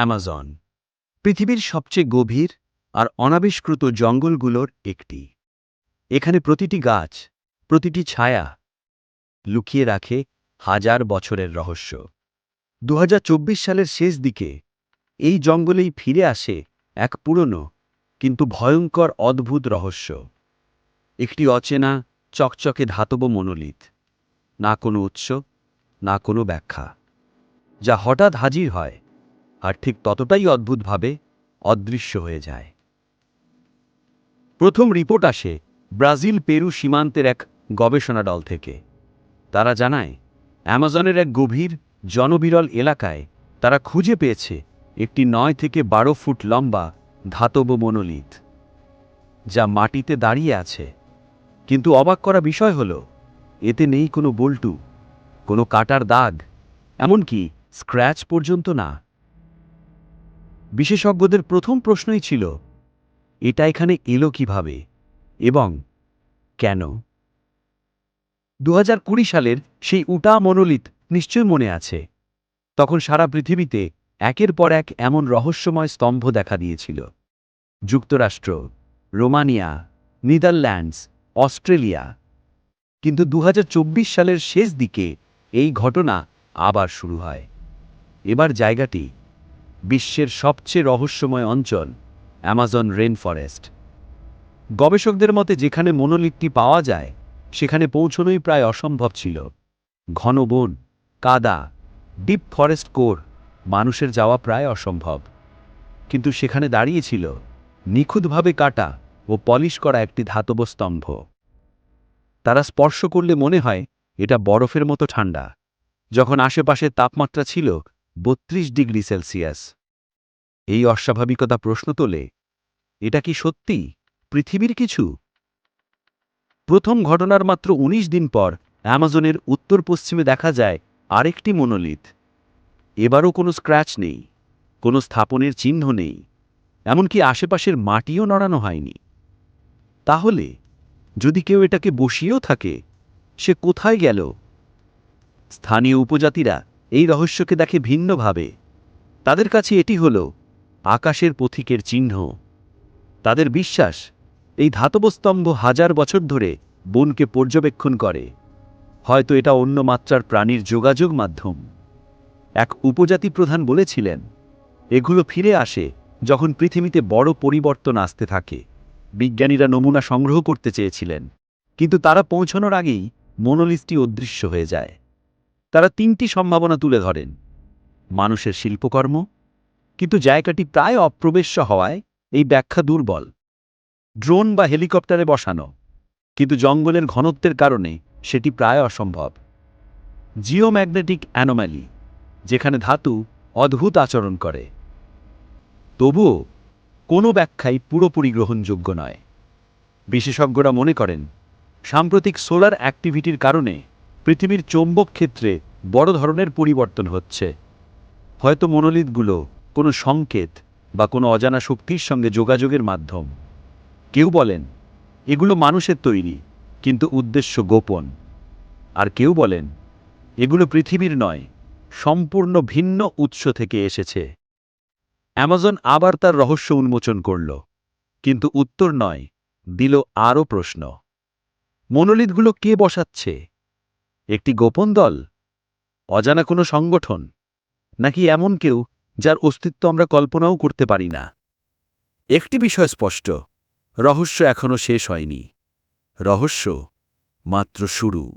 Amazon. পৃথিবীর সবচেয়ে গভীর আর অনাবিষ্কৃত জঙ্গলগুলোর একটি। এখানে প্রতিটি গাছ, প্রতিটি ছায়া লুকিয়ে রাখে হাজার বছরের রহস্য। দু হাজার চব্বিশ সালের শেষ দিকে এই জঙ্গলেই ফিরে আসে এক পুরনো কিন্তু ভয়ঙ্কর অদ্ভুত রহস্য। একটি অচেনা, চকচকে ধাতব মনোলিথ। না কোনো উৎস, না কোনো ব্যাখ্যা। যা হঠাৎ হাজির হয় আর ঠিক ততটাই অদ্ভুতভাবে অদৃশ্য হয়ে যায়। প্রথম রিপোর্ট আসে ব্রাজিল পেরু সীমান্তের এক গবেষণা দল থেকে। তারা জানায়, অ্যামাজনের এক গভীর, জনবিরল এলাকায় তারা খুঁজে পেয়েছে একটি নয় থেকে বারো ফুট লম্বা ধাতব মনোলিথ, যা মাটিতে দাঁড়িয়ে আছে। কিন্তু অবাক করা বিষয় হল, এতে নেই কোনো বল্টু, কোনো কাটার দাগ, এমনকি স্ক্র্যাচ পর্যন্ত না। বিশেষজ্ঞদের প্রথম প্রশ্নই ছিল, এটা এখানে এলো কীভাবে? এবং কেন? দুহাজার কুড়ি সালের সেই উটা মনোলিথ নিশ্চয় মনে আছে। তখন সারা পৃথিবীতে একের পর এক এমন রহস্যময় স্তম্ভ দেখা দিয়েছিল। যুক্তরাষ্ট্র, রোমানিয়া, নেদারল্যান্ডস, অস্ট্রেলিয়া। কিন্তু দু হাজার চব্বিশ সালের শেষ দিকে এই ঘটনা আবার শুরু হয়। এবার জায়গাটি বিশ্বের সবচেয়ে রহস্যময় অঞ্চল অ্যামাজন রেন ফরেস্ট গবেষকদের মতে, যেখানে মনোলিথটি পাওয়া যায়, সেখানে পৌঁছনোই প্রায় অসম্ভব ছিল। ঘন বন, কাদা, ডিপ ফরেস্ট কোর, মানুষের যাওয়া প্রায় অসম্ভব। কিন্তু সেখানে দাঁড়িয়েছিল নিখুঁতভাবে কাটা ও পলিশ করা একটি ধাতব স্তম্ভ। তারা স্পর্শ করলে মনে হয়, এটা বরফের মতো ঠান্ডা। যখন আশেপাশের তাপমাত্রা ছিল বত্রিশ ডিগ্রি সেলসিয়াস। এই অস্বাভাবিকতা প্রশ্ন তোলে, এটা কি সত্যি? পৃথিবীর কিছু? প্রথম ঘটনার মাত্র ১৯ দিন পর অ্যামাজনের উত্তর পশ্চিমে দেখা যায় আরেকটি মনোলিথ। এবারও কোনো স্ক্র্যাচ নেই, কোনো স্থাপনের চিহ্ন নেই, এমনকি আশেপাশের মাটিও নড়ানো হয়নি। তাহলে, যদি কেউ এটাকে বসিয়েও থাকে, সে কোথায় গেল? স্থানীয় উপজাতিরা এই রহস্যকে দেখে ভিন্নভাবে। তাদের কাছে এটি হল আকাশের পথিকের চিহ্ন। তাদের বিশ্বাস এই ধাতব স্তম্ভ হাজার বছর ধরে বনকে পর্যবেক্ষণ করে। হয়তো এটা অন্য মাত্রার প্রাণীর যোগাযোগ মাধ্যম। এক উপজাতি প্রধান বলেছিলেন, এগুলো ফিরে আসে যখন পৃথিবীতে বড় পরিবর্তন আসতে থাকে। বিজ্ঞানীরা নমুনা সংগ্রহ করতে চেয়েছিলেন, কিন্তু তারা পৌঁছানোর আগেই মনোলিসটি অদৃশ্য হয়ে যায়। তারা তিনটি সম্ভাবনা তুলে ধরেন। মানুষের শিল্পকর্ম, কিন্তু জায়গাটি প্রায় অপ্রবেশ্য হওয়ায় এই ব্যাখ্যা দুর্বল। ড্রোন বা হেলিকপ্টারে বসানো, কিন্তু জঙ্গলের ঘনত্বের কারণে সেটি প্রায় অসম্ভব। জিওম্যাগনেটিক অ্যানোম্যালি, যেখানে ধাতু অদ্ভুত আচরণ করে। তবুও কোনো ব্যাখ্যাই পুরোপুরি গ্রহণযোগ্য নয়। বিশেষজ্ঞরা মনে করেন, সাম্প্রতিক সোলার অ্যাক্টিভিটির কারণে পৃথিবীর চৌম্বক ক্ষেত্রে বড় ধরনের পরিবর্তন হচ্ছে। হয়তো মনোলিথগুলো কোনো সংকেত বা কোনো অজানা শক্তির সঙ্গে যোগাযোগের মাধ্যম। কেউ বলেন, এগুলো মানুষের তৈরি, কিন্তু উদ্দেশ্য গোপন। আর কেউ বলেন, এগুলো পৃথিবীর নয়, সম্পূর্ণ ভিন্ন উৎস থেকে এসেছে। অ্যামাজন আবার তার রহস্য উন্মোচন করল, কিন্তু উত্তর নয়, দিল আরও প্রশ্ন। মনোলিথগুলো কে বসাচ্ছে? একটি গোপন দল? অজানা কোনো সংগঠন? নাকি এমন কেউ যার অস্তিত্ব আমরা কল্পনাও করতে পারি না? একটি বিষয় স্পষ্ট, রহস্য এখনও শেষ হয়নি। রহস্য মাত্র শুরু।